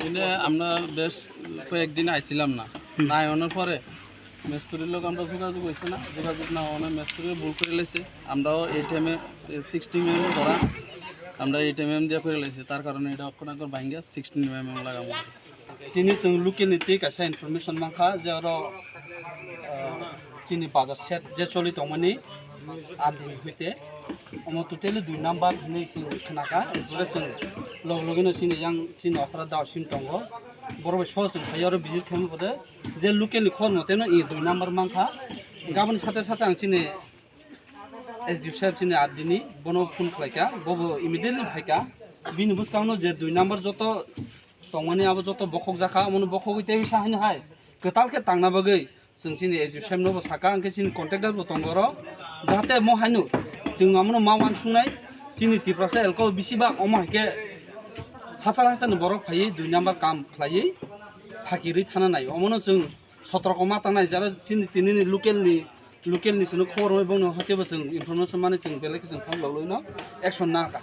এখানে আমরা বেশ কয়েকদিন আইছিলাম না। না আনার পরে মেস্তুরির লোক আমরা যোগাযোগ হয়েছে না। যোগাযোগ না অনেক মেস্তুরির ভুল করে লেছে আমরাও এই টাইমে সিক্সটিন এম এম ধরা, আমরা এই টাইম এম দিয়ে করে লেছি তার কারণে এটা অক্ষণ এখন ভাঙ্গিয়া সিক্সটিন এম এম লাগাবো। তিনি লোকে নীতি কাছে ইনফরমেশন মাখা যে আরও চিনি বাজার সেট যে চলিত মানে आदिनि हइते अमो टोटेलि दुइ नाम्बार होननाय जों खोनाखा एरपरे जों लग लगेनो चिनि यां चिनि अखरा दावसिन दङ बर' सह जों हायो आरो बिजित खालामबोदो जे लुकेलनि खर मतेनो इ दुइ नाम्बार मांखा गाबोन साथे साथे आं चिनि एस डि साहेब चिनि आदिनि बनो फन खालायका बबो इमिडियेटलि फायका बिनि बुसकावनो जे दुइ नाम्बार जत tongmani abo joto bokok jaka amon bokok ite bisa haino hai ketal ke tangna bagai जों चिनि एजुसेम नबो साका आंके चिनि कन्ट्रेक्टर बो दंगरो जाहाथे म हाइनु जों आमनो मावान सुंनाय चिनि तिप्रासे एलको बिसिबा अमा के हासार हासार बरफ फायै दुइ नाम्बार काम खालायै फाकिरै थाना नाय अमनो जों सत्रको मा थांनाय जारा चिनि तिनिनि लुकेलनि लुकेलनि सुनो खबर बुंनो हाथेबो जों इनफरमेसन माने जों बेलेग जों फन लावलैनो एक्सन नाका